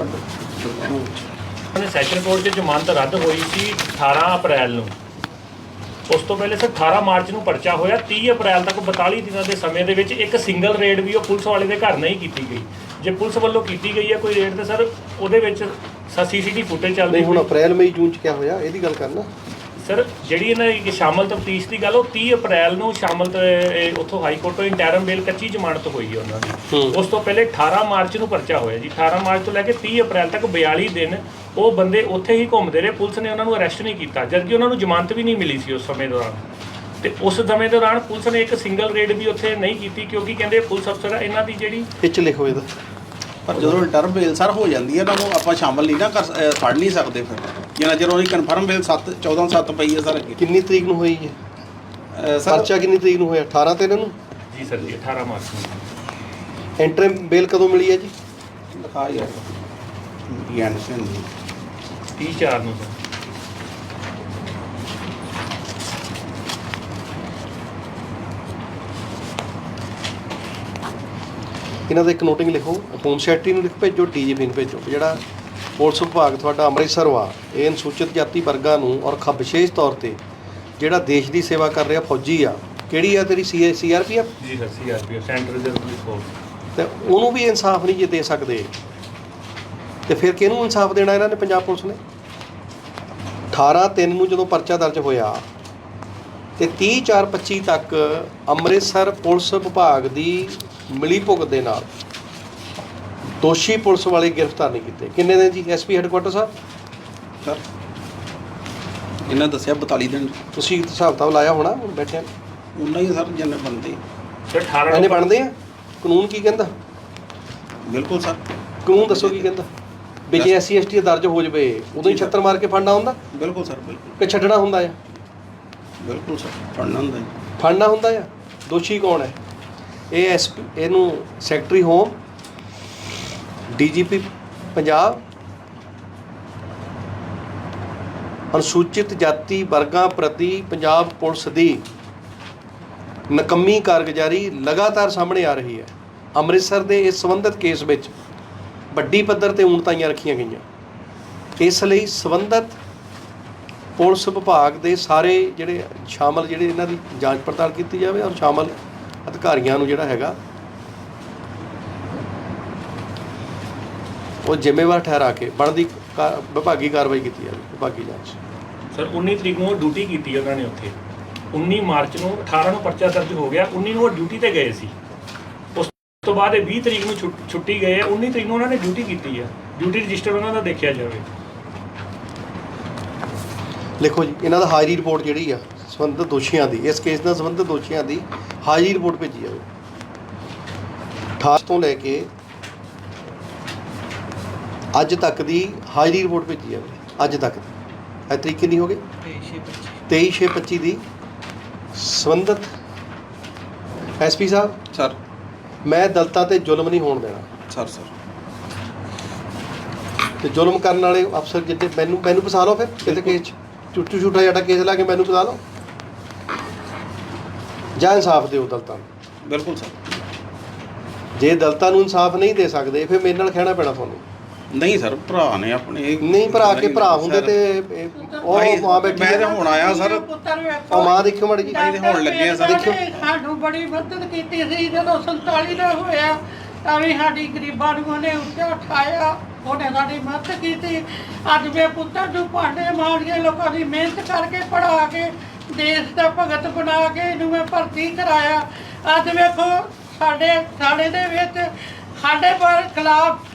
ਉਹਨੇ session court 'ਚ ਜ਼ਮਾਨਤ ਰੱਦ ਹੋਈ ਸੀ 18 ਅਪ੍ਰੈਲ ਨੂੰ। ਉਸ ਤੋਂ ਪਹਿਲੇ ਸਰ 18 ਮਾਰਚ ਨੂੰ ਪਰਚਾ ਹੋਇਆ। 30 ਅਪ੍ਰੈਲ ਤੱਕ 42 ਦਿਨਾਂ ਦੇ ਸਮੇਂ ਦੇ ਵਿੱਚ ਇੱਕ ਸਿੰਗਲ ਰੇਡ ਵੀ ਉਹ ਪੁਲਿਸ ਵਾਲੇ ਦੇ ਘਰ ਨਹੀਂ ਕੀਤੀ ਗਈ। ਜੇ ਪੁਲਿਸ ਵੱਲੋਂ ਕੀਤੀ ਗਈ ਹੈ ਕੋਈ ਰੇਡ ਤੇ ਸਰ ਉਹਦੇ ਵਿੱਚ ਸੀਸੀਟੀਵੀ ਫੁਟੇਜ ਚੱਲਦੀ ਹੁਣ ਅਪ੍ਰੈਲ ਮਈ ਜੂਨ ਚ ਕਿਆ ਹੋਇਆ? ਇਹਦੀ ਗੱਲ ਕਰਨਾ। ਸਰ ਜਿਹੜੀ ਇਹਨਾਂ ਦੀ ਸ਼ਾਮਲ ਤਫਤੀਸ਼ ਦੀ ਗੱਲ ਉਹ 30 ਅਪ੍ਰੈਲ ਨੂੰ ਸ਼ਾਮਲ ਤੇ ਇਹ ਉੱਥੋਂ ਹਾਈ ਕੋਰਟ ਤੋਂ ਇੰਟਰਮ ਬੇਲ ਕੱਚੀ ਜ਼ਮਾਨਤ ਹੋਈ ਹੈ ਉਹਨਾਂ ਦੀ। ਉਸ ਤੋਂ ਪਹਿਲੇ 18 ਮਾਰਚ ਨੂੰ ਪਰਚਾ ਹੋਇਆ ਜੀ। 18 ਮਾਰਚ ਤੋਂ ਲੈ ਕੇ 30 ਅਪ੍ਰੈਲ ਤੱਕ 42 ਦਿਨ ਉਹ ਬੰਦੇ ਉੱਥੇ ਹੀ ਘੁੰਮਦੇ ਰਹੇ। ਪੁਲਿਸ ਨੇ ਉਹਨਾਂ ਨੂੰ ਅਰੈਸਟ ਨਹੀਂ ਕੀਤਾ ਜਦਕਿ ਉਹਨਾਂ ਨੂੰ ਜ਼ਮਾਨਤ ਵੀ ਨਹੀਂ ਮਿਲੀ ਸੀ ਉਸ ਸਮੇਂ ਦੌਰਾਨ। ਤੇ ਉਸ ਸਮੇਂ ਦੌਰਾਨ ਪੁਲਿਸ ਨੇ ਇੱਕ ਸਿੰਗਲ ਰੇਡ ਵੀ ਉੱਥੇ ਨਹੀਂ ਕੀਤੀ ਕਿਉਂਕਿ ਕਹਿੰਦੇ ਪੁਲਿਸ ਅਫਸਰ ਆ, ਇਹਨਾਂ ਦੀ ਜਿਹੜੀ ਚ ਲਿਖੋ ਇਹਦਾ। ਪਰ ਜਦੋਂ ਰਿਟਰਨ ਬੇਲ ਸਰ ਹੋ ਜਾਂਦੀ ਹੈ ਤਾਂ ਉਹ ਆਪਾਂ ਸ਼ਾਮਲ ਨਹੀਂ ਨਾ ਕਰ ਫੜ ਨਹੀਂ ਸਕਦੇ ਫਿਰ। ਜਿੰਨਾ ਚਿਰ ਉਹਦੀ ਕਨਫਰਮ ਬੇਲ 7 14 7 ਪਈ ਹੈ ਸਰ ਅੱਗੇ। ਕਿੰਨੀ ਤਰੀਕ ਨੂੰ ਹੋਈ ਹੈ? ਅਹ ਸਰ ਪਰਚਾ ਕਿੰਨੀ ਤਰੀਕ ਨੂੰ ਹੋਇਆ? 18 ਤੇ ਇਹਨਾਂ ਨੂੰ? ਜੀ ਸਰ ਜੀ 18 ਮਾਰਚ ਨੂੰ। ਐਂਟਰਮ ਬੇਲ ਕਦੋਂ ਮਿਲੀ ਹੈ ਜੀ? ਲਿਖਾ ਯਾਰ ਇਹ ਐਂਡਸਨ 30 4 ਨੂੰ ਸਰ ਇਹਨਾਂ ਦਾ ਇੱਕ ਨੋਟਿੰਗ ਲਿਖੋ ਹੋਮ ਸੈਕਟਰੀ ਨੂੰ ਲਿਖ ਭੇਜੋ ਡੀਜੀਪੀ ਨੂੰ ਭੇਜੋ। ਜਿਹੜਾ ਪੁਲਿਸ ਵਿਭਾਗ ਤੁਹਾਡਾ ਅੰਮ੍ਰਿਤਸਰ ਵਾ ਇਹ ਅਨੁਸੂਚਿਤ ਜਾਤੀ ਵਰਗਾਂ ਨੂੰ ਔਰ ਖ ਵਿਸ਼ੇਸ਼ ਤੌਰ ਤੇ ਜਿਹੜਾ ਦੇਸ਼ ਦੀ ਸੇਵਾ ਕਰ ਰਿਹਾ ਫੌਜੀ ਆ ਕਿਹੜੀ ਆ ਤੇਰੀ ਸੀ ਸੀਆਰਪੀਐਫ ਜੀ sir CRPF centre reserve police force ਤੇ ਉਹਨੂੰ ਵੀ ਇਨਸਾਫ ਨਹੀਂ ਜੇ ਦੇ ਸਕਦੇ। ਤੇ ਫਿਰ ਕਿਹਨੂੰ ਇਨਸਾਫ ਦੇਣਾ ਇਹਨਾਂ ਨੇ ਪੰਜਾਬ ਪੁਲਿਸ ਨੇ? 18 3 ਨੂੰ ਜਦੋਂ ਪਰਚਾ ਦਰਜ ਹੋਇਆ ਤੇ 30 4 25 ਤੱਕ ਅੰਮ੍ਰਿਤਸਰ ਪੁਲਿਸ ਵਿਭਾਗ ਦੀ ਮਿਲੀ ਭੁਗਤ ਦੇ ਨਾਲ ਦੋਸ਼ੀ ਪੁਲਿਸ ਵਾਲੇ ਗ੍ਰਿਫਤਾਰ ਨਹੀਂ ਕੀਤੇ। ਕਿੰਨੇ ਦਿਨ ਜੀ ਐਸਪੀ ਹੈੱਡਕੁਆਟਰ ਸਾਹਿਬ ਸਰ ਇਹਨਾਂ ਦੱਸਿਆ 42 ਦਿਨ। ਤੁਸੀਂ ਹਿਸਾਬ ਕਿਤਾਬ ਲਾਇਆ ਹੋਣਾ ਹੁਣ ਬੈਠਿਆਂ ਉਹਨਾਂ ਹੀ ਸਰ ਜਿੰਨੇ ਬੰਦੇ ਸਰ 18 ਇਹਨੇ ਬਣਦੇ ਆ? ਕਾਨੂੰਨ ਕੀ ਕਹਿੰਦਾ? ਬਿਲਕੁਲ ਸਰ। ਕਾਨੂੰਨ ਦੱਸੋ ਕੀ ਕਹਿੰਦਾ? ਵੀ ਜੇ ਐਸਸੀ ਐਸਟੀ ਦਰਜ ਹੋ ਜਵੇ ਉਦੋਂ ਹੀ ਛੱਤਰ ਮਾਰ ਕੇ ਫੜਨਾ ਹੁੰਦਾ? ਬਿਲਕੁਲ ਸਰ ਬਿਲਕੁਲ। ਕਿ ਛੱਡਣਾ ਹੁੰਦਾ ਆ? ਬਿਲਕੁਲ ਸਰ ਫੜਨਾ ਹੁੰਦਾ ਜੀ। ਫੜਨਾ ਹੁੰਦਾ ਆ? ਦੋਸ਼ੀ ਕੌਣ ਹੈ? ਇਹ ਐਸ ਇਹਨੂੰ ਸੈਕਟਰੀ ਹੋਮ, ਡੀਜੀਪੀ ਪੰਜਾਬ, ਅਨੁਸੂਚਿਤ ਜਾਤੀ ਵਰਗਾਂ ਪ੍ਰਤੀ ਪੰਜਾਬ ਪੁਲਿਸ ਦੀ ਨਕੰਮੀ ਕਾਰਗੁਜ਼ਾਰੀ ਲਗਾਤਾਰ ਸਾਹਮਣੇ ਆ ਰਹੀ ਹੈ। ਅੰਮ੍ਰਿਤਸਰ ਦੇ ਇਸ ਸੰਬੰਧਿਤ ਕੇਸ ਵਿੱਚ ਵੱਡੀ ਪੱਧਰ ਤੇ ਊਣਤਾਈਆਂ ਰੱਖੀਆਂ ਗਈਆਂ। ਇਸ ਲਈ ਸੰਬੰਧਿਤ ਪੁਲਿਸ ਵਿਭਾਗ ਦੇ ਸਾਰੇ ਜਿਹੜੇ ਸ਼ਾਮਲ ਜਿਹੜੇ ਇਹਨਾਂ ਦੀ ਜਾਂਚ ਪੜਤਾਲ ਕੀਤੀ ਜਾਵੇ ਔਰ ਸ਼ਾਮਲ ਅਧਿਕਾਰੀਆਂ ਨੂੰ ਜਿਹੜਾ ਹੈਗਾ, ਉਹ ਜ਼ਿੰਮੇਵਾਰ ਠਹਿਰਾ ਕੇ ਬਣਦੀ ਕਾ- ਵਿਭਾਗੀ ਕਾਰਵਾਈ ਕੀਤੀ ਜਾਵੇ, ਵਿਭਾਗੀ ਜਾਂਚ। ਸਰ 19 ਤਰੀਕ ਨੂੰ ਉਹ ਡਿਊਟੀ ਕੀਤੀ ਉਹਨਾਂ ਨੇ ਉੱਥੇ। 19 ਮਾਰਚ ਨੂੰ 18 ਨੂੰ ਪਰਚਾ ਦਰਜ ਹੋ ਗਿਆ 19 ਨੂੰ ਉਹ ਡਿਊਟੀ ਤੇ ਗਏ ਸੀ। ਉਸ ਤੋਂ ਬਾਅਦ ਇਹ 20 ਤਰੀਕ ਨੂੰ ਛੁੱਟ- ਛੁੱਟੀ ਗਏ ਆ 19 ਤਰੀਕ ਨੂੰ ਉਹਨਾਂ ਨੇ ਡਿਊਟੀ ਕੀਤੀ ਹੈ ਡਿਊਟੀ ਰਜਿਸਟਰ ਉਹਨਾਂ ਦਾ ਦੇਖਿਆ ਜਾਵੇ। ਲਿਖੋ ਜੀ ਇਹਨਾਂ ਦਾ ਹਾਜ਼ਰੀ ਰਿਪੋਰਟ ਜਿਹੜੀ ਆ ਸੰਬੰਧਿਤ ਦੋਸ਼ੀਆਂ ਦੀ ਇਸ ਕੇਸ ਨਾਲ ਸੰਬੰਧਿਤ ਦੋਸ਼ੀਆਂ ਦੀ ਹਾਜ਼ਰੀ ਰਿਪੋਰਟ ਭੇਜੀ ਜਾਵੇ। 18 ਤੋਂ ਲੈ ਕੇ ਅੱਜ ਤੱਕ ਦੀ ਹਾਜ਼ਰੀ ਰਿਪੋਰਟ ਭੇਜੀ ਜਾਵੇ ਅੱਜ ਤੱਕ ਦੀ। ਇਹ ਤਰੀਕ ਕਿੰਨੀ ਹੋ ਗਈ? 23 ਛੇ 25 ਦੀ। ਸੰਬੰਧਿਤ ਐਸਪੀ ਸਾਹਿਬ? ਸਰ ਮੈਂ ਦਲਤਾਂ ਤੇ ਜ਼ੁਲਮ ਨਹੀਂ ਹੋਣ ਦੇਣਾ। ਸਰ ਸਰ ਤੇ ਜ਼ੁਲਮ ਕਰਨ ਵਾਲੇ ਅਫਸਰ ਜਿੱਦੇ ਮੈਨੂੰ ਮੈਨੂੰ ਫਸਾ ਲਓ ਫਿਰ ਕਿਤੇ ਕੇਸ 'ਚ। ਝੂਠੂ ਝੂਠਾ ਜਿਹੜਾ ਕੇਸ ਲਾ ਕੇ ਮੈਨੂੰ ਫਸਾ ਲਓ। ਜਾਂ ਇਨਸਾਫ ਦਿਓ ਦਲਤਾਂ ਨੂੰ। ਬਿਲਕੁਲ ਸਰ। ਜੇ ਦਲਤਾਂ ਨੂੰ ਇਨਸਾਫ ਨਹੀਂ ਦੇ ਸਕਦੇ ਫਿਰ ਮੇਰੇ ਨਾਲ ਖਹਿਣਾ ਪੈਣਾ ਤੁਹਾਨੂੰ। ਨਹੀਂ ਸਰ ਭਰਾ ਨੇ ਆਪਣੇ ਨਹੀਂ ਭਰਾ ਕੇ ਭਰਾ ਹੁੰਦੇ ਤੇ ਇਹ- ਉਹ ਭਾਈ, ਮਾਂ ਬੈਠੀ ਮੈਂ ਹੈ ਤਾਂ ਹੁਣ ਆਇਆ ਸਰ। ਉਹ ਮਾਂ ਦੇਖਿਓ ਮੜ ਜੀ ਅਸੀਂ ਤੇ ਹੁਣ ਲੱਗੇ ਆ ਸਰ। ਦੇਖਿਓ। ਸਾਨੂੰ ਬੜੀ ਮਦਦ ਕੀਤੀ ਸੀ। ਜਦੋਂ 47 ਦਾ ਹੋਇਆ ਤਾਂ ਵੀ ਸਾਡੀ ਗਰੀਬਾਂ ਨੂੰ ਉਹਨੇ ਉੱਤੇ ਉਠਾਇਆ। ਉਹਨੇ ਸਾਡੀ ਮਦਦ ਕੀਤੀ। ਅੱਜ ਮੇਰੇ ਪੁੱਤਰ ਨੂੰ ਭਾਂਡੇ ਮਾਰ ਕੇ ਲੋਕਾਂ ਦੀ ਮਿਹਨਤ ਕਰਕੇ ਪੜਾ ਕੇ ਦੇਸ਼ ਦਾ ਭਗਤ ਬਣਾ ਕੇ ਇਹਨੂੰ ਮੈਂ ਭਰਤੀ ਕਰਾਇਆ। ਅੱਜ ਵੇਖੋ ਸਾਡੇ ਥਾਣੇ ਦੇ ਵਿੱਚ ਸਾਡੇ ਪਰ ਖਿਲਾਫ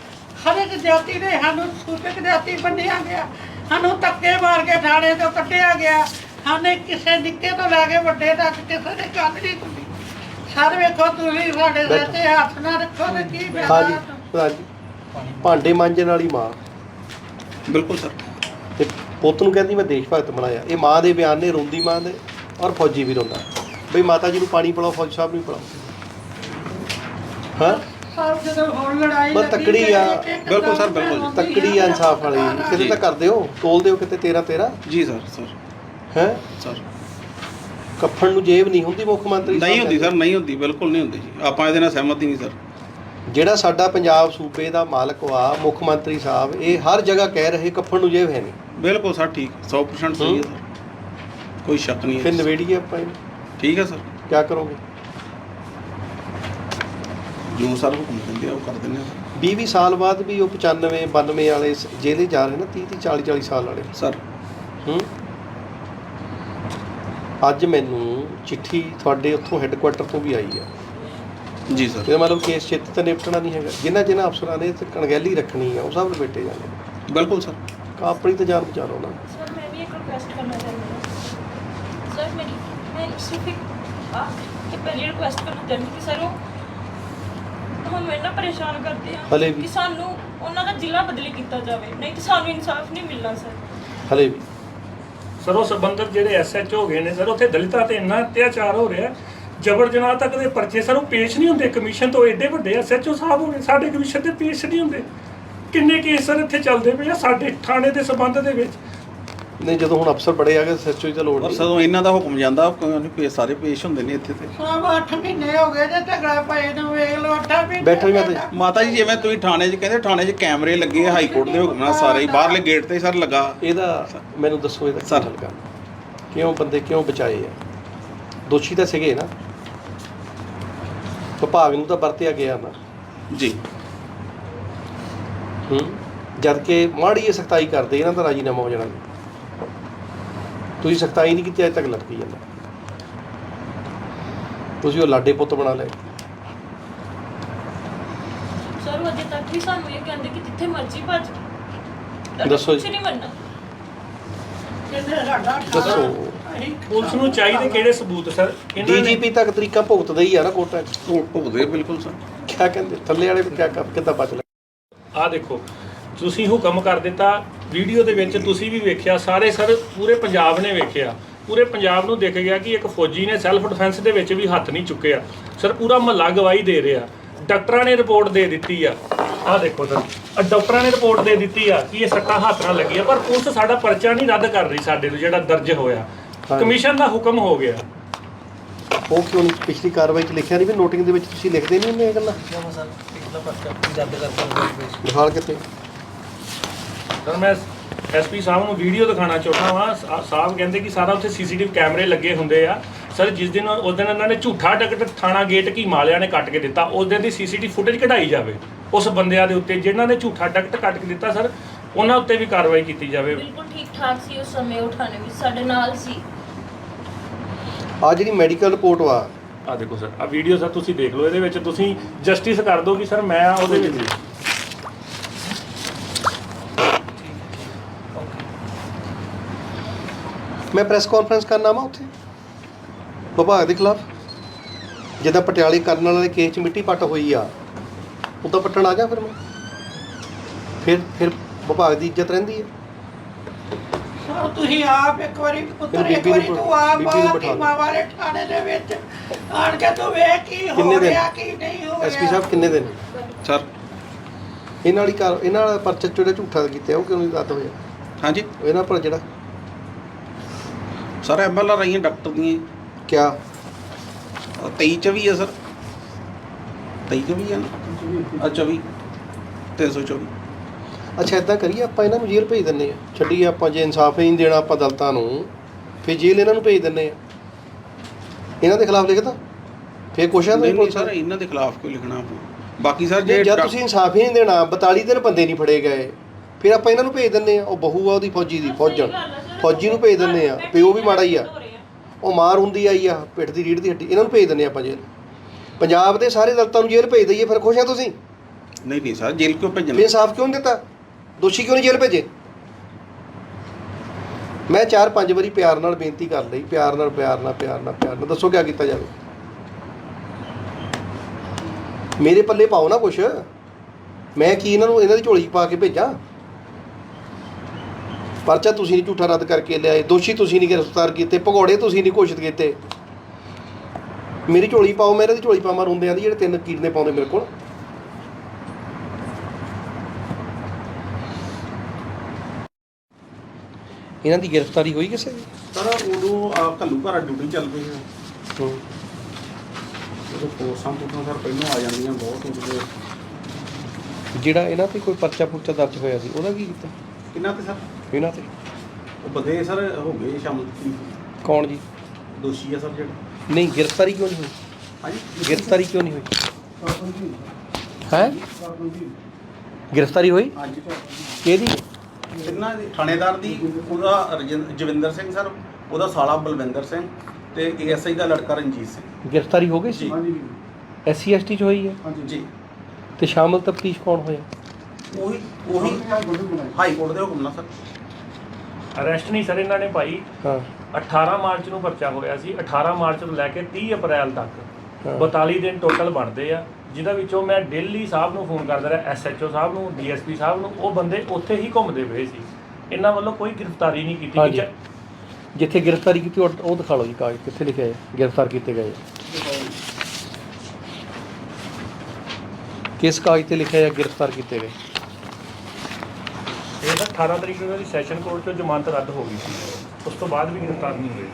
ਹਰ ਇੱਕ ਜਾਤੀ ਦੇ ਸਾਨੂੰ ਸੂਚਕ ਜਾਤੀ ਬੰਨਿਆ ਗਿਆ। ਸਾਨੂੰ ਧੱਕੇ ਮਾਰ ਕੇ ਥਾਣੇ ਤੋਂ ਕੱਢਿਆ ਗਿਆ। ਸਾਨੇ ਕਿਸੇ ਨਿੱਕੇ ਤੋਂ ਲੈ ਕੇ ਵੱਡੇ ਤੱਕ ਕਿਸੇ ਨੇ ਗੱਲ ਨਹੀਂ ਸੁਣੀ ਸਰ ਵੇਖੋ ਤੁਸੀਂ ਸਾਡੇ ਸਿਰ ਤੇ ਹੱਥ ਨਾ ਰੱਖੋ ਤੇ ਕੀ ਹਾਂਜੀ ਫਾਇਦਾ। ਪ੍ਰਧਾਨ ਜੀ ਭਾਂਡੇ ਮਾਂਜਣ ਵਾਲੀ ਮਾਂ। ਬਿਲਕੁਲ ਸਰ। ਤੇ ਪੁੱਤ ਨੂੰ ਕਹਿੰਦੀ ਮੈਂ ਦੇਸ਼ ਭਗਤ ਬਣਾਇਆ। ਇਹ ਮਾਂ ਦੇ ਬਿਆਨ ਨੇ ਰੋਂਦੀ ਮਾਂ ਦੇ ਔਰ ਫੌਜੀ ਵੀ ਰੋਂਦਾ। ਬਈ ਮਾਤਾ ਜੀ ਨੂੰ ਪਾਣੀ ਪਿਲਾਓ ਫੌਜੀ ਸਾਹਿਬ ਨੂੰ ਪਿਲਾਓ। ਹਾਂ? ਸਰ ਜਦੋਂ ਹੁਣ ਲੜਾਈ ਬਸ ਲੱਗੀ ਤੱਕੜੀ ਆ। ਬਿਲਕੁਲ ਸਰ, ਬਿਲਕੁਲ। ਤੱਕੜੀ ਆ ਇਨਸਾਫ ਵਾਲੀ। ਕਿਤੇ। ਤਾਂ ਕਰਦੇ ਹੋ? ਤੋਲ ਦਿਓ ਕਿਤੇ 13 13 ਜੀ ਸਰ ਸਰ। ਹੈ? ਸਰ। ਕੱਫਣ ਨੂੰ ਜੇਬ ਨਹੀਂ ਹੁੰਦੀ ਮੁੱਖ ਮੰਤਰੀ ਨਹੀਂ ਹੁੰਦੀ। ਸਰ ਨਹੀਂ ਹੁੰਦੀ ਬਿਲਕੁਲ ਨਹੀਂ ਹੁੰਦੀ ਜੀ। ਆਪਾਂ ਇਹਦੇ ਨਾਲ ਸਹਿਮਤ ਹੀ ਨਹੀਂ ਸਰ। ਜਿਹੜਾ ਸਾਡਾ ਪੰਜਾਬ ਸੂਬੇ ਦਾ ਮਾਲਕ ਵਾ ਮੁੱਖ ਮੰਤਰੀ ਸਾਹਿਬ ਇਹ ਹਰ ਜਗ੍ਹਾ ਕਹਿ ਰਹੇ ਕੱਫਣ ਨੂੰ ਜੇਬ ਹੈ ਨਹੀਂ। ਬਿਲਕੁਲ ਸਰ ਠੀਕ 100% ਸਹੀ ਹੈ ਸਰ। ਕੋਈ ਸ਼ੱਕ ਨਹੀਂ ਫਿਰ ਹੈ ਨਵੇੜੀਏ ਆਪਾਂ ਇਹਨੂੰ। ਠੀਕ ਹੈ ਸਰ। ਕੀ ਕਰੋਗੇ? ਜੋ ਸਰ ਹੁਕਮ ਦਿੰਦੇ ਆ ਉਹ ਕਰ ਦਿੰਦੇ ਆ। 20 20 ਸਾਲ ਬਾਅਦ ਵੀ ਉਹ 95 92 ਵਾਲੇ ਸ- ਜਾ ਰਹੇ ਨਾ 30 30 40 40 ਸਾਲ ਵਾਲੇ। ਸਰ। ਹੂੰ। ਅੱਜ ਮੈਨੂੰ ਚਿੱਠੀ ਤੁਹਾਡੇ ਉੱਥੋਂ ਹੈੱਡਕੁਆਟਰ ਤੋਂ ਵੀ ਆਈ ਆ। ਜੀ ਸਰ ਇਹਦਾ ਮਤਲਬ ਕੇਸ ਛੇਤੀ ਤਾਂ ਨਿਪਟਣਾ ਨਹੀਂ ਹੈਗਾ ਜਿਨ੍ਹਾਂ ਜਿਨ੍ਹਾਂ ਅਫਸਰਾਂ ਨੇ ਤੇ ਕਣਗੈਲੀ ਰੱਖਣੀ ਆ ਉਹ ਸਭ ਲਪੇਟੇ ਜਾਂਦੇ ਬਿਲਕੁਲ ਸਰ ਕਾ ਆਪਣੀ ਤਾਂ ਜਾਨ ਬਚਾ ਲਓ ਨਾ सर मैं भी एक रिक्वेस्ट करना चाहती हूँ सर मेरी मैं सिर्फ एक आपके पहले रिक्वेस्ट करना चाहती हूँ कि सर वो ਹੁਣ ਮੈਨੂੰ ਪਰੇਸ਼ਾਨ ਕਰਦੇ ਆ ਹਲੇ ਵੀ। ਕਿ ਸਾਨੂੰ ਉਹਨਾਂ ਦਾ ਜ਼ਿਲ੍ਹਾ ਬਦਲੀ ਕੀਤਾ ਜਾਵੇ ਨਹੀਂ ਤਾਂ ਸਾਨੂੰ ਇਨਸਾਫ ਨਹੀਂ ਮਿਲਣਾ ਸਰ ਹਲੇ ਵੀ ਸਰ ਉਹ ਸੰਬੰਧਤ ਜਿਹੜੇ ਐਸਐਚਓ ਹੋ ਗਏ ਨੇ ਸਰ ਉੱਥੇ ਦਲਿਤਾਂ ਤੇ ਇੰਨਾ ਅਤਿਆਚਾਰ ਹੋ ਰਿਹਾ ਜਬਰ ਜਨਾਹ ਤੱਕ ਦੇ ਪਰਚੇ ਸਰ ਉਹ ਪੇਸ਼ ਨਹੀਂ ਹੁੰਦੇ। ਕਮਿਸ਼ਨ ਤੋਂ ਐਡੇ ਵੱਡੇ ਐਸਐਚਓ ਸਾਹਿਬ ਹੋ ਗਏ ਸਾਡੇ ਕਮਿਸ਼ਨ ਤੇ ਪੇਸ਼ ਨਹੀਂ ਹੁੰਦੇ। ਕਿੰਨੇ ਕੇਸ ਸਰ ਇੱਥੇ ਚੱਲਦੇ ਪਏ ਆ ਸਾਡੇ ਥਾਣੇ ਦੇ ਸੰਬੰਧ ਦੇ ਵਿੱਚ? ਨਹੀਂ ਜਦੋਂ ਹੁਣ ਅਫਸਰ ਬੜੇ ਆ ਗਏ ਸੱਚੋ ਹੀ ਤਾਂ ਲੋੜ ਨਹੀਂ। ਸਦੋਂ ਇਹਨਾਂ ਦਾ ਹੁਕਮ ਜਾਂਦਾ ਕੋਈ ਨਹੀਂ ਪੇ ਸਾਰੇ ਪੇਸ਼ ਹੁੰਦੇ ਨੇ ਇੱਥੇ ਤੇ। ਸਭ 8 ਮਹੀਨੇ ਹੋ ਗਏ ਜੇ ਝਗੜਾ ਪਏ ਨੂੰ ਵੇਖ ਲਓ 8 ਮਹੀਨੇ ਬੈਠੋ ਜੀ ਮਾਤਾ ਜੀ। ਮਾਤਾ ਜੀ ਜਿਵੇਂ ਤੁਸੀਂ ਥਾਣੇ 'ਚ ਕਹਿੰਦੇ ਥਾਣੇ 'ਚ ਕੈਮਰੇ ਲੱਗੇ ਆ ਹਾਈ ਕੋਰਟ ਦੇ ਹੁਕਮ ਨਾਲ ਸਾਰੇ ਹੀ ਬਾਹਰਲੇ ਗੇਟ ਤੇ ਸਰ ਲੱਗਾ। ਇਹਦਾ ਮੈਨੂੰ ਦੱਸੋ ਇਹਦਾ ਸਰ। ਹੱਲ ਕਰਨਾ। ਕਿਉਂ ਬੰਦੇ ਕਿਉਂ ਬਚਾਏ ਆ? ਦੋਸ਼ੀ ਤਾਂ ਸੀਗੇ ਨਾ। ਵਿਭਾਗ ਨੂੰ ਤਾਂ ਵਰਤਿਆ ਗਿਆ ਨਾ ਜੀ। ਹੂੰ? ਜਦ ਕਿ ਮਾੜੀ ਇਹ ਸਖਤਾਈ ਕਰਦੇ ਇਹਨਾਂ ਦਾ ਰਾਜੀਨਾਮਾ ਹੋ ਜਾਣਾ। ਤੁਸੀਂ ਸਖਤਾਈ ਨਹੀਂ ਕੀਤੀ ਅਜੇ ਤੱਕ ਲਟਕੀ ਜਾਂਦਾ। ਤੁਸੀਂ ਉਹ ਲਾਡੇ ਪੁੱਤ ਬਣਾ ਲਏ। ਸਰ ਉਹ ਅਜੇ ਤੱਕ ਵੀ ਸਾਨੂੰ ਇਹ ਕਹਿੰਦੇ ਕਿ ਜਿੱਥੇ ਮਰਜ਼ੀ ਭੱਜ। ਦੱਸੋ ਕੁਛ ਜੀ। ਨਹੀਂ ਮੰਨਣਾ। ਕਿੰਨੇ ਸਾਡਾ ਦੱਸੋ। ਪੁਲਿਸ ਨੂੰ ਚਾਹੀਦੇ ਕਿਹੜੇ ਸਬੂਤ ਸਰ? ਇਹਨਾਂ ਨੇ ਡੀਜੀਪੀ ਤੱਕ ਤਰੀਕਾ ਭੁਗਤਦਾ ਹੀ ਆ ਨਾ ਕੋਰਟਾਂ 'ਚ। ਉਹ ਭੁਗਦੇ ਬਿਲਕੁਲ ਸਰ। ਕਿਆ ਕਹਿੰਦੇ? ਥੱਲੇ ਵਾਲੇ ਕਿਆ ਕਰ ਕਿੱਦਾਂ ਬਚ ਲੈ ਆ ਦੇਖੋ ਤੁਸੀਂ ਹੁਕਮ ਕਰ ਦਿੱਤਾ ਵੀਡੀਓ ਦੇ ਵਿੱਚ ਤੁਸੀਂ ਵੀ ਵੇਖਿਆ ਸਾਰੇ ਸਰ ਪੂਰੇ ਪੰਜਾਬ ਨੇ ਵੇਖਿਆ। ਪੂਰੇ ਪੰਜਾਬ ਨੂੰ ਦਿਖ ਗਿਆ ਕਿ ਇੱਕ ਫੌਜੀ ਨੇ ਸੈਲਫ ਡਿਫੈਂਸ ਦੇ ਵਿੱਚ ਵੀ ਹੱਥ ਨਹੀਂ ਚੁੱਕਿਆ। ਸਰ ਪੂਰਾ ਮਹੱਲਾ ਗਵਾਹੀ ਦੇ ਰਿਹਾ। ਡਾਕਟਰਾਂ ਨੇ ਰਿਪੋਰਟ ਦੇ ਦਿੱਤੀ ਆ। ਆ ਦੇਖੋ ਸਰ ਆਹ ਡਾਕਟਰਾਂ ਨੇ ਰਿਪੋਰਟ ਦੇ ਦਿੱਤੀ ਆ ਕਿ ਇਹ ਸੱਟਾਂ ਹੱਥ ਨਾਲ ਲੱਗੀਆਂ ਪਰ ਪੁਲਿਸ ਸਾਡਾ ਪਰਚਾ ਨਹੀਂ ਰੱਦ ਕਰ ਰਹੀ ਸਾਡੇ ਨੂੰ ਜਿਹੜਾ ਦਰਜ ਹੋਇਆ। ਕਮਿਸ਼ਨ ਦਾ ਹੁਕਮ ਹੋ ਗਿਆ। ਉਹ ਕਿਉਂ ਨਹੀਂ? ਪਿਛਲੀ ਕਾਰਵਾਈ 'ਚ ਲਿਖਿਆ ਨਹੀਂ ਵੀ ਨੋਟਿੰਗ ਦੇ ਵਿੱਚ ਤੁਸੀਂ ਲਿਖਦੇ ਨਹੀਂ ਹੁੰਦੇ ਇਹ ਗੱਲਾਂ? ਦਿਖਾਲ ਕਿਤੇ ਸਰ ਮੈਂ ਐਸਪੀ ਸਾਹਿਬ ਨੂੰ ਵੀਡੀਓ ਦਿਖਾਣਾ ਚਾਹੁੰਦਾ ਵਾਂ। ਸਾਹਿਬ ਕਹਿੰਦੇ ਕਿ ਸਾਰਾ ਉੱਥੇ ਸੀਸੀਟੀਵੀ ਕੈਮਰੇ ਲੱਗੇ ਹੁੰਦੇ ਆ। ਸਰ ਜਿਸ ਦਿਨ ਉਸ ਦਿਨ ਇਹਨਾਂ ਨੇ ਝੂਠਾ ਟਿਕਟ ਥਾਣਾ ਗੇਟ ਕੀ ਮਾਲਿਆ ਨੇ ਕੱਟ ਕੇ ਦਿੱਤਾ। ਉਸ ਦਿਨ ਦੀ ਸੀਸੀਟੀਵੀ ਫੁਟੇਜ ਕਢਾਈ ਜਾਵੇ ਉਸ ਬੰਦਿਆਂ ਦੇ ਉੱਤੇ ਜਿਨ੍ਹਾਂ ਨੇ ਝੂਠਾ ਟਿਕਟ ਕੱਟ ਕੇ ਦਿੱਤਾ ਸਰ ਉਹਨਾਂ ਉੱਤੇ ਵੀ ਕਾਰਵਾਈ ਕੀਤੀ ਜਾਵੇ। ਬਿਲਕੁਲ ਠੀਕ ਠਾਕ ਸੀ ਉਸ ਸਮੇਂ ਉਠਾਣੇ ਵਿੱਚ ਸਾਡੇ ਨਾਲ ਸੀ। ਆ ਜਿਹੜੀ ਮੈਡੀਕਲ ਰਿਪੋਰਟ ਵਾ। ਆ ਦੇਖੋ ਸਰ ਆ ਵੀਡੀਓ ਸਰ ਤੁਸੀਂ ਦੇਖ ਲਓ ਇਹਦੇ ਵਿੱਚ ਤੁਸੀਂ ਜਸਟਿਸ ਕਰ ਦਿਓ ਕਿ ਸਰ ਮੈਂ ਉਹਦੇ ਵਿੱਚ ਮੈਂ ਪ੍ਰੈਸ ਕਾਨਫਰੰਸ ਕਰਨਾ ਵਾ ਉੱਥੇ ਵਿਭਾਗ ਦੇ ਖਿਲਾਫ। ਜਿੱਦਾਂ ਪਟਿਆਲੇ ਕਰਨ ਵਾਲੇ ਕੇਸ 'ਚ ਮਿੱਟੀ ਪੱਟ ਹੋਈ ਆ ਉਦਾਂ ਪੱਟਣ ਆ ਜਾ ਫਿਰ ਮੈਂ। ਫਿਰ ਫਿਰ ਵਿਭਾਗ ਦੀ ਇੱਜ਼ਤ ਰਹਿੰਦੀ ਹੈ ਸਰ ਤੁਸੀਂ ਆਪ ਇੱਕ ਵਾਰੀ ਪੁੱਤਰ ਫਿਰ ਇੱਕ ਬੀਬੀ ਵਾਰੀ ਨੂੰ ਤੂੰ ਆਪ ਬੀਬੀ ਨੂੰ ਬਾਹਰ ਬਿਠਾ ਦੀ ਲਓ। ਮਾਂ ਵਾਲੇ ਥਾਣੇ ਦੇ ਵਿੱਚ। ਆਣ ਕੇ ਤੂੰ ਵੇਖ ਕੀ ਹੋ ਕਿੰਨੇ ਦਿਨ? ਰਿਹਾ ਕੀ ਨਹੀਂ ਹੋ ਰਿਹਾ। ਐਸਪੀ ਸਾਹਿਬ ਕਿੰਨੇ ਦਿਨ? ਸਰ। ਇਹਨਾਂ ਵਾਲੀ ਕਾਰ ਇਹਨਾਂ ਵਾਲਾ ਪਰਚਾ ਜਿਹੜਾ ਝੂਠਾ ਕੀਤਾ ਉਹ ਕਿਉਂ ਨਹੀਂ ਹੋਇਆ? ਹਾਂਜੀ। ਇਹਨਾਂ ਪਰ ਜਿਹੜਾ? ਸਰ ਐਮਐਲਆਰ ਆਈਆਂ ਡਾਕਟਰ ਦੀਆਂ। ਕਿਆ? 23 ਚ ਵੀ ਹੈ ਸਰ। 23 ਚ ਵੀ ਹੈ ਨਾ? ਅੱਛਾ ਵੀ 324 ਅੱਛਾ ਇਦਾਂ ਕਰੀਏ ਆਪਾਂ ਇਹਨਾਂ ਨੂੰ ਜੇਲ੍ਹ ਭੇਜ ਦਿੰਨੇ ਆ ਛੱਡੀਏ ਆਪਾਂ ਜੇ ਇਨਸਾਫ ਨਹੀਂ ਦੇਣਾ ਆਪਾਂ ਦਲਤਾਂ ਨੂੰ ਫਿਰ ਜੇਲ੍ਹ ਇਹਨਾਂ ਨੂੰ ਭੇਜ ਦਿੰਨੇ ਆ ਇਹਨਾਂ ਦੇ ਖਿਲਾਫ ਲਿਖਦਾ ਫਿਰ ਕੁਛ ਹੈ ਨਹੀਂ ਸਰ ਇਹਨਾਂ ਦੇ ਖਿਲਾਫ ਕਿਉਂ ਲਿਖਣਾ ਆਪਾਂ। ਬਾਕੀ ਸਰ ਜੇ ਜਦ ਤੁਸੀਂ ਇਨਸਾਫ ਹੀ ਨਹੀਂ ਦੇਣਾ 42 ਦਿਨ ਬੰਦੇ ਨਹੀਂ ਫੜੇ ਗਏ ਫਿਰ ਆਪਾਂ ਇਹਨਾਂ ਨੂੰ ਭੇਜ ਦਿੰਨੇ ਆ ਉਹ ਬਹੂ ਆ ਉਹਦੀ ਫੌਜੀ ਦੀ ਫੌਜਣ। ਫੌਜੀ ਨੂੰ ਭੇਜ ਦਿੰਨੇ ਆ ਪਿਓ ਵੀ ਮਾੜਾ ਹੀ ਆ। ਉਹ ਮਾਰ ਹੁੰਦੀ ਆਈ ਆ ਪਿੱਠ ਦੀ ਰੀੜ ਦੀ ਹੱਡੀ ਇਹਨਾਂ ਨੂੰ ਭੇਜ ਦਿੰਨੇ ਆਪਾਂ ਜੇਲ੍ਹ। ਪੰਜਾਬ ਦੇ ਸਾਰੇ ਦਲਤਾਂ ਨੂੰ ਜੇਲ੍ਹ ਭੇਜ ਦਈਏ ਫਿਰ ਖੁਸ਼ ਆ ਤੁਸੀਂ? ਨਹੀਂ ਨਹੀਂ ਸਰ ਜੇਲ੍ਹ ਕਿਉਂ ਭੇਜਣਾ? ਇਨਸਾਫ ਕਿਉਂ ਦਿੱਤਾ? ਦੋਸ਼ੀ ਕਿਉਂ ਨਹੀਂ ਜੇਲ੍ਹ ਭੇਜੇ? ਮੈਂ ਚਾਰ ਪੰਜ ਵਾਰੀ ਪਿਆਰ ਨਾਲ ਬੇਨਤੀ ਕਰ ਲਈ, ਪਿਆਰ ਨਾਲ ਪਿਆਰ ਨਾਲ ਪਿਆਰ ਨਾਲ ਪਿਆਰ ਨਾਲ। ਦੱਸੋ ਕੀ ਕੀਤਾ ਜਾਵੇ? ਮੇਰੇ ਪੱਲੇ ਪਾਓ ਨਾ ਕੁਛ। ਮੈਂ ਕੀ ਇਹਨਾਂ ਨੂੰ, ਇਹਨਾਂ ਦੀ ਝੋਲੀ ਪਾ ਕੇ ਭੇਜਾਂ? ਪਰਚਾ ਤੁਸੀਂ ਨਹੀਂ ਝੂਠਾ ਰੱਦ ਕਰਕੇ ਲਿਆਏ, ਦੋਸ਼ੀ ਤੁਸੀਂ ਨਹੀਂ ਗ੍ਰਿਫਤਾਰ ਕੀਤੇ, ਭਗੌੜੇ ਤੁਸੀਂ ਨਹੀਂ ਘੋਸ਼ਿਤ ਕੀਤੇ। ਮੇਰੀ ਝੋਲੀ ਪਾਓ, ਮੈਂ ਇਹਨਾਂ ਦੀ ਝੋਲੀ ਪਾਵਾਂ ਰੋਂਦਿਆਂ ਦੀ, ਜਿਹੜੇ ਤਿੰਨ ਕੀਰਨੇ ਪਾਉਂਦੇ ਮੇਰੇ ਕੋਲ। ਇਹਨਾਂ ਦੀ ਗ੍ਰਿਫਤਾਰੀ ਹੋਈ ਕਿਸੇ ਦੀ? ਸਰ ਉਦੋਂ ਘੱਲੂ ਘਰ ਡਿਊਟੀ ਚੱਲ ਪਈ ਹੈ ਹੂੰ। ਉਦੋਂ ਫੋਰਸਾਂ ਤੋਂ ਸਰ ਪਹਿਲਾਂ ਆ ਜਾਂਦੀਆਂ ਬਹੁਤ ਉਦੋਂ ਜਿਹੜਾ ਇਹਨਾਂ ਤੇ ਕੋਈ ਪਰਚਾ ਪੁਰਚਾ ਦਰਜ ਹੋਇਆ ਸੀ ਉਹਦਾ ਕੀ ਕੀਤਾ? ਕਿੰਨਾ ਤੇ ਸਰ? ਇਹਨਾਂ ਤੇ। ਉਹ ਬੰਦੇ ਸਰ ਹੋ ਗਏ ਸ਼ਾਮਲ ਕੌਣ ਜੀ? ਦੋਸ਼ੀ ਆ ਸਰ ਜਿਹੜੇ। ਨਹੀਂ ਗ੍ਰਿਫਤਾਰੀ ਕਿਉਂ ਨਹੀਂ ਹੋਈ? ਹਾਂਜੀ? ਗ੍ਰਿਫਤਾਰੀ ਕਿਉਂ ਨਹੀਂ ਹੋਈ? ਹੈ? ਗ੍ਰਿਫਤਾਰੀ ਹੋਈ? ਹਾਂਜੀ ਕਿਹਦੀ? ਇਹਨਾਂ ਦੇ ਥਾਣੇਦਾਰ ਦੀ ਉਹਦਾ ਰਜਿੰ- ਜਵਿੰਦਰ ਸਿੰਘ ਸਰ ਉਹਦਾ ਸਾਲਾ ਬਲਵਿੰਦਰ ਸਿੰਘ ਤੇ ਏਐਸਆਈ ਦਾ ਲੜਕਾ ਰਣਜੀਤ ਸਿੰਘ। ਗ੍ਰਿਫਤਾਰੀ ਹੋ ਗਈ ਸੀ? ਜੀ ਐਸਸੀ ਐਸਟੀ ਚ ਹੋਈ ਹੈ? ਜੀ। ਤੇ ਸ਼ਾਮਲ ਤਫਤੀਸ਼ ਕੌਣ ਹੋਇਆ? ਉਹੀ ਉਹੀ ਹਾਈ ਕੋਰਟ ਦੇ ਹੁਕਮ ਨਾਲ ਸਰ। ਅਰੈਸਟ ਨਹੀਂ ਸਰ ਇਹਨਾਂ ਨੇ ਭਾਈ। ਹਾਂ। 18 ਮਾਰਚ ਨੂੰ ਪਰਚਾ ਹੋਇਆ ਸੀ। 18 ਮਾਰਚ ਤੋਂ ਲੈ ਕੇ 30 ਅਪ੍ਰੈਲ ਤੱਕ ਹਾਂ। 42 ਦਿਨ ਟੋਟਲ ਬਣਦੇ ਆ। ਜਿਹਦਾ ਵਿੱਚੋਂ ਮੈਂ ਦਿੱਲੀ ਸਾਹਿਬ ਨੂੰ ਫੋਨ ਕਰਦਾ ਰਿਹਾ ਐਸਐਚਓ ਸਾਹਿਬ ਨੂੰ ਡੀਐਸਪੀ ਸਾਹਿਬ ਨੂੰ ਉਹ ਬੰਦੇ ਉੱਥੇ ਹੀ ਘੁੰਮਦੇ ਪਏ ਸੀ। ਇਹਨਾਂ ਵੱਲੋਂ ਕੋਈ ਗ੍ਰਿਫਤਾਰੀ ਨਹੀਂ ਕੀਤੀ ਹਾਂਜੀ। ਗਈ ਜਿੱਥੇ ਗ੍ਰਿਫਤਾਰੀ ਕੀਤੀ ਉਹ ਉਹ ਦਿਖਾ ਲਓ ਜੀ ਕਾਗਜ਼ ਕਿੱਥੇ ਲਿਖਿਆ ਹੈ ਗ੍ਰਿਫਤਾਰ ਕੀਤੇ ਗਏ। ਕਿਸ ਕਾਗਜ਼ ਤੇ ਲਿਖਿਆ ਹੈ ਗ੍ਰਿਫਤਾਰ ਕੀਤੇ ਗਏ? ਇਹ ਤਾਂ 18 ਤਰੀਕ ਨੂੰ ਸੈਸ਼ਨ ਕੋਰਟ ਚੋਂ ਜ਼ਮਾਨਤ ਰੱਦ ਹੋ ਗਈ ਸੀ। ਉਸ ਤੋਂ ਬਾਅਦ ਵੀ ਗ੍ਰਿਫਤਾਰ ਨਹੀਂ ਹੋਏ।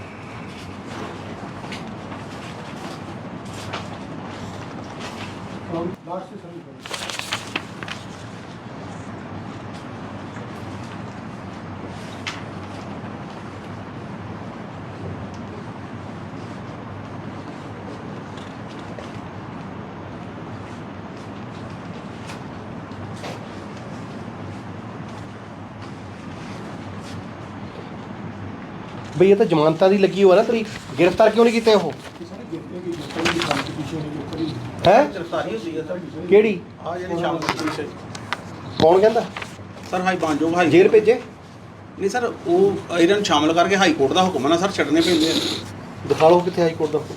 ਬਈ ਇਹ ਤਾਂ ਜ਼ਮਾਨਤਾਂ ਦੀ ਲੱਗੀ ਹੋਆ ਨਾ ਤਰੀਕ ਗ੍ਰਿਫਤਾਰ ਕਿਉਂ ਨਹੀਂ ਕੀਤੇ ਉਹ? ਹੈ? ਗ੍ਰਿਫਤਾਰੀ ਹੁੰਦੀ ਹੈ ਸਰ ਕਿਹੜੀ? ਆ ਜਿਹੜੀ ਸ਼ਾਮਲ ਕੀਤੀ ਸੀ ਕੌਣ ਕਹਿੰਦਾ? ਸਰ ਹਾਈ ਬਾਂਜੋ ਹਾਈ ਜੇਲ੍ਹ ਭੇਜੇ? ਨਹੀਂ ਸਰ ਉਹ ਇਹਨਾਂ ਨੂੰ ਸ਼ਾਮਲ ਕਰਕੇ ਹਾਈ ਕੋਰਟ ਦਾ ਹੁਕਮ ਹੈ ਨਾ ਸਰ ਛੱਡਣੇ ਪੈਂਦੇ ਆ। ਦਿਖਾ ਲਓ ਕਿੱਥੇ ਹਾਈ ਕੋਰਟ ਦਾ ਹੁਕਮ।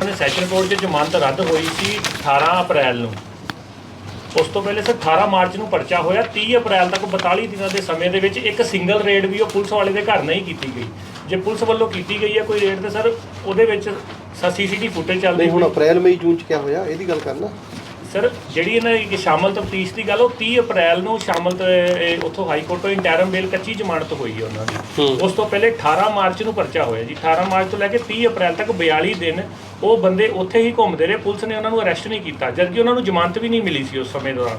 ਉਹਨੇ ਸੈਸ਼ਨ ਕੋਰਟ 'ਚ ਜ਼ਮਾਨਤ ਰੱਦ ਹੋਈ ਸੀ 18 ਅਪ੍ਰੈਲ ਨੂੰ। ਉਸ ਤੋਂ ਪਹਿਲੇ ਸਰ 18 ਮਾਰਚ ਨੂੰ ਪਰਚਾ ਹੋਇਆ 30 ਅਪ੍ਰੈਲ ਤੱਕ 42 ਦਿਨਾਂ ਦੇ ਸਮੇਂ ਦੇ ਵਿੱਚ ਇੱਕ ਸਿੰਗਲ ਰੇਡ ਵੀ ਉਹ ਪੁਲਿਸ ਵਾਲੇ ਦੇ ਘਰ ਨਹੀਂ ਕੀਤੀ ਗਈ। ਜੇ ਪੁਲਿਸ ਵੱਲੋਂ ਕੀਤੀ ਗਈ ਹੈ ਕੋਈ ਰੇਡ ਤੇ ਸਰ ਉਹਦੇ ਵਿੱਚ ਸੀਸੀਟੀਵੀ ਫੁਟੇਜ ਚੱਲਦੀ ਨਹੀਂ ਹੁਣ ਅਪ੍ਰੈਲ ਮਈ ਜੂਨ ਚ ਕਿਆ ਹੋਇਆ? ਇਹਦੀ ਗੱਲ ਕਰਨਾ। ਸਰ ਜਿਹੜੀ ਇਹਨਾਂ ਦੀ ਸ਼ਾਮਲ ਤਫਤੀਸ਼ ਦੀ ਗੱਲ ਉਹ 30 ਅਪ੍ਰੈਲ ਨੂੰ ਸ਼ਾਮਲ ਉੱਥੋਂ ਹਾਈ ਕੋਰਟ ਤੋਂ ਇੰਟਰਮ ਬੇਲ ਕੱਚੀ ਜ਼ਮਾਨਤ ਹੋਈ ਹੈ ਉਹਨਾਂ ਦੀ। ਉਸ ਤੋਂ ਪਹਿਲੇ 18 ਮਾਰਚ ਨੂੰ ਪਰਚਾ ਹੋਇਆ ਜੀ। 18 ਮਾਰਚ ਤੋਂ ਲੈ ਕੇ 30 ਅਪ੍ਰੈਲ ਤੱਕ 42 ਦਿਨ ਉਹ ਬੰਦੇ ਉੱਥੇ ਹੀ ਘੁੰਮਦੇ ਰਹੇ ਪੁਲਿਸ ਨੇ ਉਹਨਾਂ ਨੂੰ ਅਰੈਸਟ ਨਹੀਂ ਕੀਤਾ ਜਦਕਿ ਉਹਨਾਂ ਨੂੰ ਜ਼ਮਾਨਤ ਵੀ ਨਹੀਂ ਮਿਲੀ ਸੀ ਉਸ ਸਮੇਂ ਦੌਰਾਨ।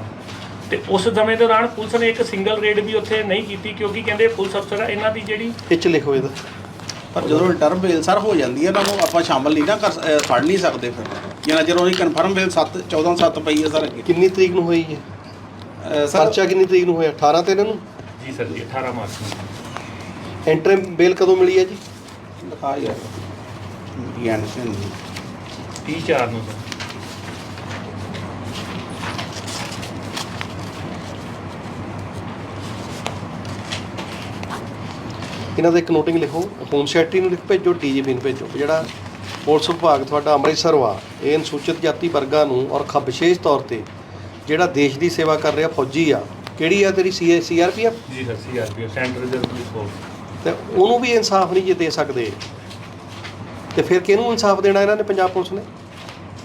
ਤੇ ਉਸ ਸਮੇਂ ਦੌਰਾਨ ਪੁਲਿਸ ਨੇ ਇੱਕ ਸਿੰਗਲ ਰੇਡ ਵੀ ਉੱਥੇ ਨਹੀਂ ਕੀਤੀ ਕਿਉਂਕਿ ਕਹਿੰਦੇ ਪੁਲਿਸ ਅਫਸਰ ਆ, ਇਹਨਾਂ ਦੀ ਜਿਹੜੀ ਇਹ ਚ ਲਿਖੋ ਇਹਦਾ। ਪਰ ਜਦੋਂ ਰਿਟਰਨ ਬੇਲ ਸਰ ਹੋ ਜਾਂਦੀ ਹੈ ਉਹਨਾਂ ਨੂੰ ਆਪਾਂ ਸ਼ਾਮਲ ਨਹੀਂ ਨਾ ਕਰ ਅਹ ਫੜ ਨਹੀਂ ਸਕਦੇ ਫਿਰ। ਜਿੰਨਾ ਚਿਰ ਉਹਦੀ ਕਨਫਰਮ ਬੇਲ 7 14 7 ਪਈ ਹੈ ਸਰ ਅੱਗੇ। ਕਿੰਨੀ ਤਰੀਕ ਨੂੰ ਹੋਈ ਹੈ ਅਹ ਸਰ ਪਰਚਾ ਕਿੰਨੀ ਤਰੀਕ ਨੂੰ ਹੋਇਆ? 18 ਤੇ ਇਹਨਾਂ ਨੂੰ? ਜੀ ਸਰ ਜੀ 18 ਮਾਰਚ ਨੂੰ। ਐਂਟਰੀ ਬੇਲ ਕਦੋਂ ਮਿਲੀ ਹੈ ਜੀ? ਲਿਖਾ ਯਾਰ ਯਾਨੀ ਸੀ 30 4 ਨੂੰ ਇਹਨਾਂ ਦਾ ਇੱਕ ਨੋਟਿੰਗ ਲਿਖੋ ਹੋਮ ਸੈਕਟਰੀ ਨੂੰ ਲਿਖ ਭੇਜੋ ਡੀਜੀਪੀ ਨੂੰ ਭੇਜੋ ਜਿਹੜਾ ਪੁਲਿਸ ਵਿਭਾਗ ਤੁਹਾਡਾ ਅੰਮ੍ਰਿਤਸਰ ਵਾ ਇਹ ਅਨੁਸੂਚਿਤ ਜਾਤੀ ਵਰਗਾਂ ਨੂੰ ਔਰ ਖਾਸ ਵਿਸ਼ੇਸ਼ ਤੌਰ ਤੇ ਜਿਹੜਾ ਦੇਸ਼ ਦੀ ਸੇਵਾ ਕਰ ਰਿਹਾ ਫੌਜੀ ਆ ਕਿਹੜੀ ਆ ਤੇਰੀ ਸੀ ਸੀਆਰਪੀਐਫ ਜੀ sir CRP centre reserve police force ਤੇ ਉਹਨੂੰ ਵੀ ਇਨਸਾਫ ਨਹੀਂ ਜੇ ਦੇ ਸਕਦੇ। ਤੇ ਫਿਰ ਕਿਹਨੂੰ ਇਨਸਾਫ ਦੇਣਾ ਇਹਨਾਂ ਨੇ ਪੰਜਾਬ ਪੁਲਿਸ ਨੇ?